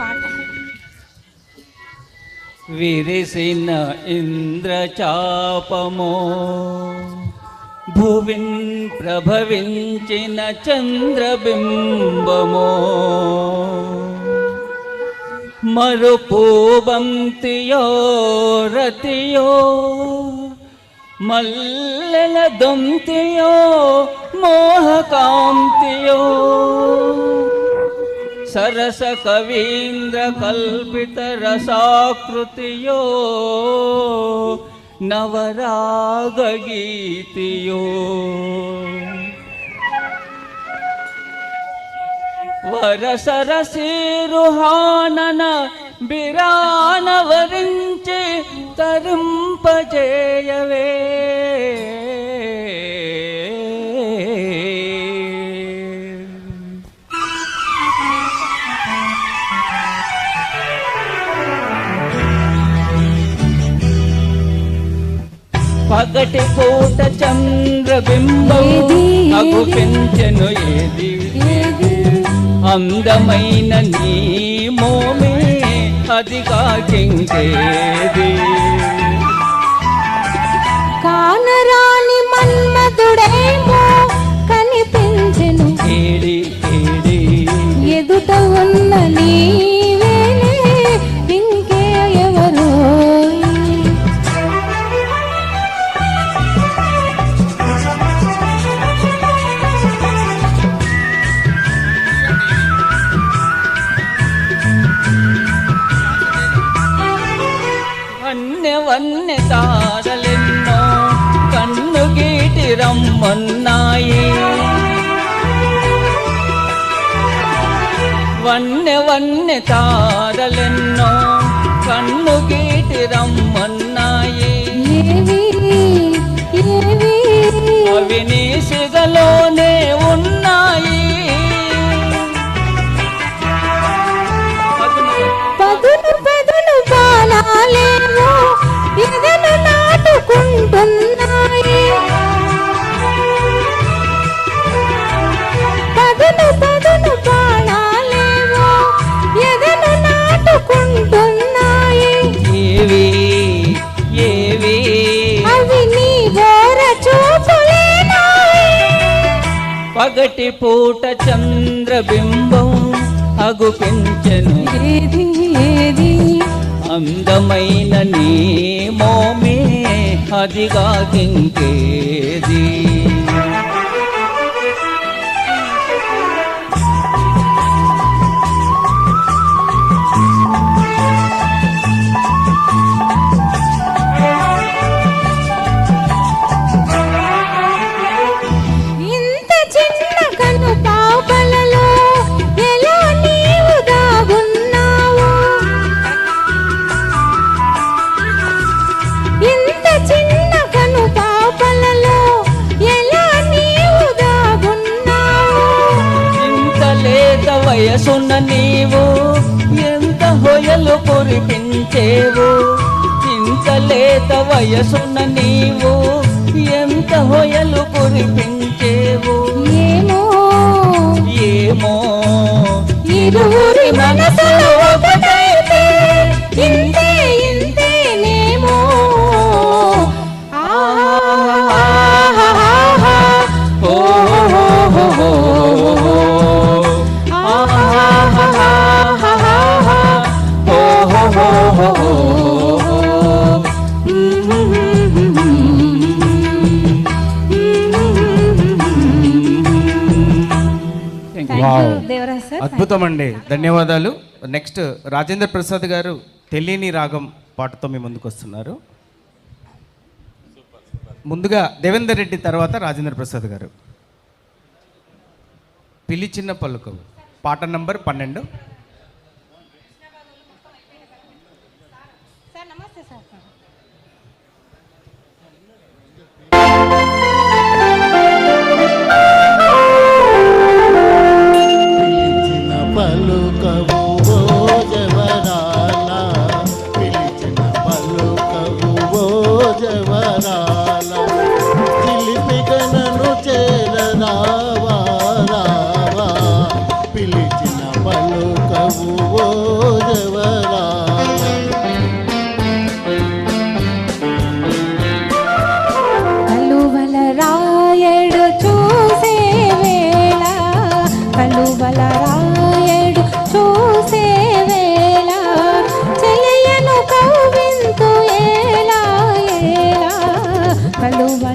పాట. విరిసిన ఇంద్రచాపమో భువిన్ ప్రభవించిన చంద్రబింబమో మరుపూబంతియో రతియో మల్లెల దొంతియో మోహకాంతియో सरसकवीन्द्रकल्पितरसाकृतियो नवरागीतियो वरसरसि बिरानवरिञ्चि तरुम्पजेयवे। పగటి పూట చంద్రబింబం ఏది? అగుపించెను ఏది? ఏది? అందమైన నీ మోమే అది కాకింకేది? కానరాని మన్మధుడేమో వన్నె వన్నె తారలెన్నో కన్ను గీటి రమ్మన్నాయి. వన్నె వన్నె తారలెన్నో కన్ను గీటి రమ్మన్నాయి. ఏవి ఏవి? అవి నీ సిగలోనే నాటుకుంటున్నాయి పదును పదును బాణాలేమో ఎదను నాటుకుంటున్నాయి. ఏవి? ఏవి? అవి నీ పగటి పూట చంద్రబింబం అగుపించెను. ఏది ఏది? అందమైన నీ మోమే అదిగా కింకేది వయసున్న నీవు ఎంత హొయలు కురిపించేవు? ఇంత లేత వయసున్న నీవు ఎంత హొయలు కురిపించేవు? ఏమో? ఏమో? ఇరువురి మనసులు అద్భుతం అండి ధన్యవాదాలు. నెక్స్ట్ రాజేంద్ర ప్రసాద్ గారు తెలియని రాగం పాటతో మీ ముందుకు వస్తున్నారు. ముందుగా దేవేందర్ రెడ్డి తర్వాత రాజేంద్ర ప్రసాద్ గారు. పిలిచిన పలుకు పాట నంబర్ పన్నెండు. Valeu, valeu.